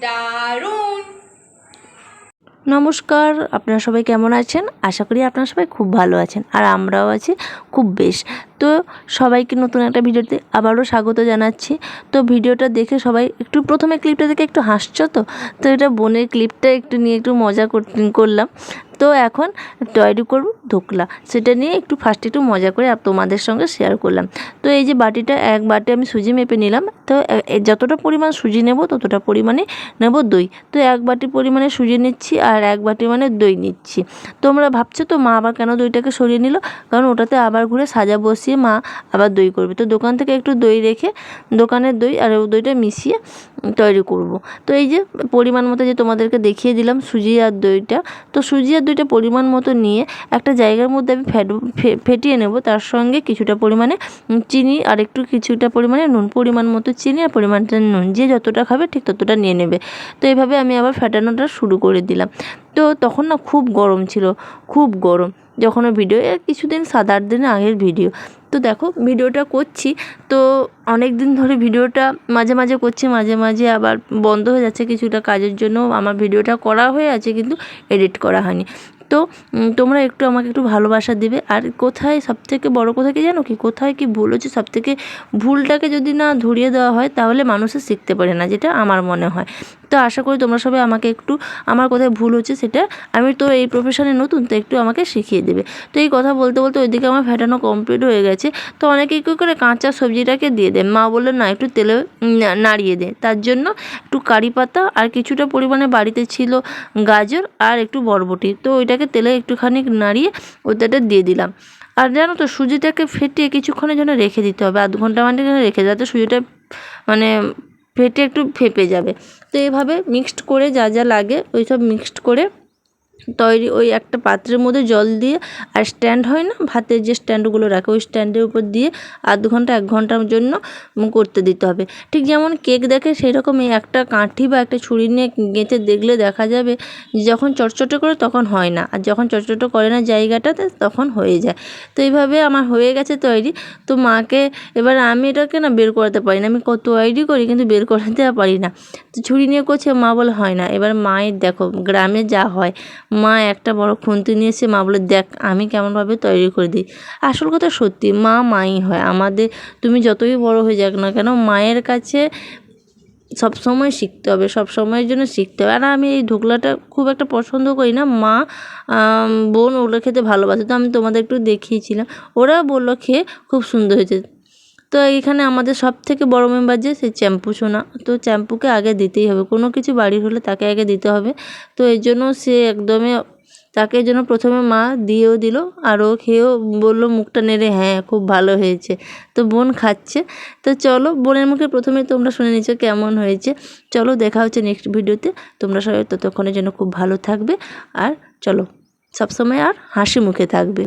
দারুণ। নমস্কার, আপনারা সবাই কেমন আছেন? আশা করি আপনারা সবাই খুব ভালো আছেন, আর আমরাও আছি খুব বেশ। তো সবাইকে নতুন একটা ভিডিওতে আবারও স্বাগত জানাচ্ছি। তো ভিডিওটা দেখে সবাই একটু প্রথমে ক্লিপটা দেখে একটু হাসছো তো? তো এটা বোনের ক্লিপটা একটু নিয়ে একটু মজা কর- করলাম। তো এখন তৈরি করব। ধোকলা সেটা নিয়ে একটু ফার্স্ট একটু মজা করে তোমাদের সঙ্গে শেয়ার করলাম। তো এই যে বাটিটা এক বাটি আমি সুজি মেপে নিলাম। তো যতটা পরিমাণ সুজি নেব, ততটা পরিমাণে নেব দই। তো এক বাটি পরিমাণে সুজি নিচ্ছি আর এক বাটি মানে দই নিচ্ছি। তোমরা ভাবছ তো মা আবার কেন দইটাকে সরিয়ে নিল? কারণ ওটাতে আবার ঘুরে সাজা বসিয়ে মা আবার দই করবে। তো দোকান থেকে একটু দই রেখে দোকানের দই আর ও দইটা মিশিয়ে তৈরি করব। তো এই যে পরিমাণ মতো যে তোমাদেরকে দেখিয়ে দিলাম সুজি আর দইটা। তো সুজি আর দইটা পরিমাণ মতো নিয়ে একটা জায়গার মধ্যে আমি ফেটিয়ে নেব। তার সঙ্গে কিছুটা পরিমাণে চিনি আর একটু কিছুটা পরিমাণে নুন, পরিমাণ মতো চিনি আর পরিমাণটা নুন। যে যতটা খাবে ঠিক ততটা নিয়ে নেবে। তো এইভাবে আমি আবার ফেটানোটা শুরু করে দিলাম। তো তখন না খুব গরম ছিল, খুব গরম। যখন ভিডিও কিছুদিন সাত আট দিন আগের ভিডিও। তো দেখো, ভিডিওটা করছি। তো অনেক দিন ধরে ভিডিওটা মাঝে মাঝে করছি, মাঝে মাঝে আবার বন্ধ হয়ে যাচ্ছে। কিছুটা কাজের জন্য আমার ভিডিওটা করা হয়ে আছে, কিন্তু এডিট করা হয়নি। তো তোমরা একটু আমাকে একটু ভালোবাসা দেবে। আর কোথায় সবথেকে বড় কথা কি জানো কি? কোথায় কি ভুল হচ্ছে? সবথেকে ভুলটাকে যদি না ধরিয়ে দেওয়া হয়, তাহলে মানুষে শিখতে পারে না, যেটা আমার মনে হয়। তো আশা করি তোমরা সবাই আমাকে একটু, আমার কোথায় ভুল হচ্ছে সেটা আমি তো এই প্রফেশনে নতুন, তো একটু আমাকে শিখিয়ে দেবে। তো এই কথা বলতে বলতে ওইদিকে আমার ফেটানো কমপ্লিট হয়ে গেছে। তো অনেকেই কী করে কাঁচা সবজিটাকে দিয়ে দেয়। মা বলল, না, একটু তেলে নাড়িয়ে দে। তার জন্য একটু কারি পাতা আর কিছুটা পরিমাণে বাড়িতে ছিল গাজর আর একটু বরবটি। তো ওইটাকে তেলে একটুখানি নাড়িয়ে ওটাতে দিয়ে দিলাম। আর জানো তো, সুজিটাকে ফেটিয়ে কিছুক্ষণের জন্য রেখে দিতে হবে। আধ ঘণ্টা মানে রেখে যাতে সুজিটা মানে ফেটে একটু ফেঁপে যাবে। তো এভাবে মিক্সড করে যা যা লাগে ওই সব মিক্সড করে তৈরি ওই একটা পাত্রের মধ্যে জল দিয়ে, আর স্ট্যান্ড হয় না? ভাতের যে স্ট্যান্ডগুলো রাখে, ওই স্ট্যান্ডের উপর দিয়ে আধ ঘণ্টা, এক ঘণ্টার জন্য করতে দিতে হবে। ঠিক যেমন কেক দেখে সেই রকম এই একটা কাঠি বা একটা ছুরি নিয়ে গেঁথে দেখলে দেখা যাবে যখন চটচটে করে তখন হয় না। আর যখন চটচটে করে না জায়গাটাতে, তখন হয়ে যায়। তো এইভাবে আমার হয়ে গেছে তৈরি। তো মাকে এবার আমি এটাকে না বের করাতে পারি না। আমি কত তৈরি করি কিন্তু বের করাতে পারি না। তো ছুরি নিয়ে করছে, মা বলে হয় না। এবার মায়ের দেখো, গ্রামে যা হয় মা একটা বড় খুন্তি নিয়ে এসে মা বলে, দেখ, আমি কেমনভাবে তৈরি করে দিই। আসল কথা সত্যি, মা মাই হয়। আমাদের, তুমি যতই বড় হয়ে যাক না কেন, মায়ের কাছে সব সময় শিখতে হবে, সব সময়ের জন্য শিখতে হবে। আর আমি এই ধোকলাটা খুব একটা পছন্দ করি না। মা বোন ওগুলো খেতে ভালোবাসে, তো আমি তোমাদের একটু দেখিয়েছিলাম। ওরা বলল, খেয়ে খুব সুন্দর হয়েছে। তো এখানে আমাদের সব থেকে বড় মেম্বার যে সেই চ্যাম্পু সোনা। তো চ্যাম্পুকে আগে দিতেই হবে। কোনো কিছু বাড়ির হলে তাকে আগে দিতে হবে। তো এর জন্য সে একদমই তাকে জন্য প্রথমে মা দিয়েও দিল আর ও খেয়েও বলল মুখটা নেড়ে হ্যাঁ খুব ভালো হয়েছে। তো বোন খাচ্ছে। তো চলো, বোনের মুখে প্রথমে তোমরা শুনে নিচ্ছ কেমন হয়েছে। চলো, দেখা হচ্ছে নেক্সট ভিডিওতে তোমরা সবাই ততক্ষণের জন্য খুব ভালো থাকবে। আর চলো, সবসময় আর হাসি মুখে থাকবে।